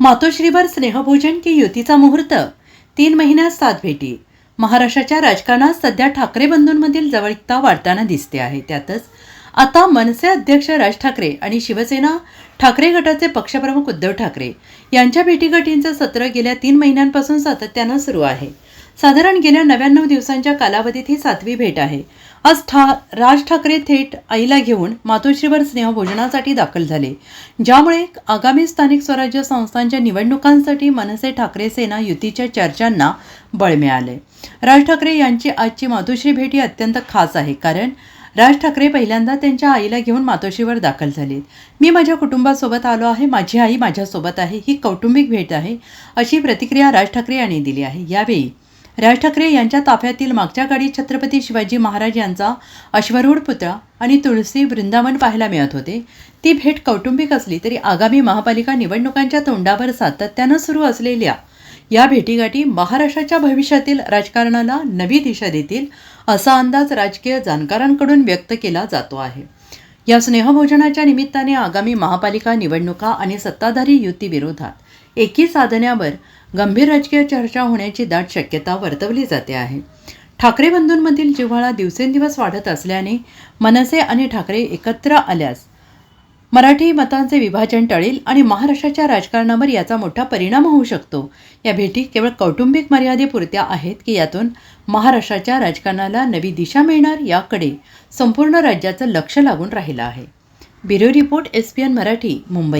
मातोश्रीवर स्नेहभोजन की युतीचा मुहूर्त? तीन महिन्यात सात भेटी. महाराष्ट्राच्या राजकारणात सध्या ठाकरे बंधूंमधील जवळिकता वाढताना दिसते आहे. त्यातच आता मनसे अध्यक्ष राज ठाकरे आणि शिवसेना ठाकरे गटाचे पक्षप्रमुख उद्धव ठाकरे यांच्या भेटीगाठींचं सत्र गेल्या तीन महिन्यांपासून सातत्यानं सुरू आहे. साधारण गेल्या नव्याण्णव दिवसांच्या कालावधीत ही सातवी भेट आहे. आज ठा राज ठाकरे थेट आईला घेऊन मातोश्रीवर स्नेहभोजनासाठी दाखल झाले. ज्यामुळे आगामी स्थानिक स्वराज्य संस्थांच्या निवडणुकांसाठी मनसे ठाकरे सेना युतीच्या चर्चांना बळ मिळाले. राज ठाकरे यांची आजची मातोश्री भेट ही अत्यंत खास आहे कारण राज ठाकरे पहिल्यांदा त्यांच्या आईला घेऊन मातोश्रीवर दाखल झालेत मी माझ्या कुटुंबासोबत आलो आहे माझी आई माझ्यासोबत आहे ही कौटुंबिक भेट आहे अशी प्रतिक्रिया राज ठाकरे यांनी दिली आहे. यावेळी राज ठाकरे यांच्या ताफ्यातील मागच्या गाडीत छत्रपती शिवाजी महाराज यांचा अश्वरूढ पुतळा आणि तुळशी वृंदावन पाहायला मिळत होते. ती भेट कौटुंबिक असली तरी आगामी महापालिका निवडणुकांच्या तोंडावर सातत्यानं सुरू असलेल्या या भेटीगाठी महाराष्ट्राच्या भविष्यातील राजकारणाला नवी दिशा देतील असा अंदाज राजकीय जाणकारांकडून व्यक्त केला जातो आहे. या स्नेहभोजनाच्या निमित्ताने आगामी महापालिका निवडणुका आणि सत्ताधारी युतीविरोधात एकी साधण्यावर गंभीर राजकीय चर्चा होण्याची दाट शक्यता वर्तवली जाते आहे. ठाकरे बंधूंमधील जिव्हाळा दिवसेंदिवस वाढत असल्याने मनसे आणि ठाकरे एकत्र आल्यास मराठी मतांचे विभाजन टळेल आणि महाराष्ट्राच्या राजकारणावर याचा मोठा परिणाम होऊ शकतो. या भेटी केवळ कौटुंबिक मर्यादेपुरत्या आहेत की यातून महाराष्ट्राच्या राजकारणाला नवी दिशा मिळणार याकडे संपूर्ण राज्याचं लक्ष लागून राहिलं आहे. Bureau report S P N Marathi Mumbai.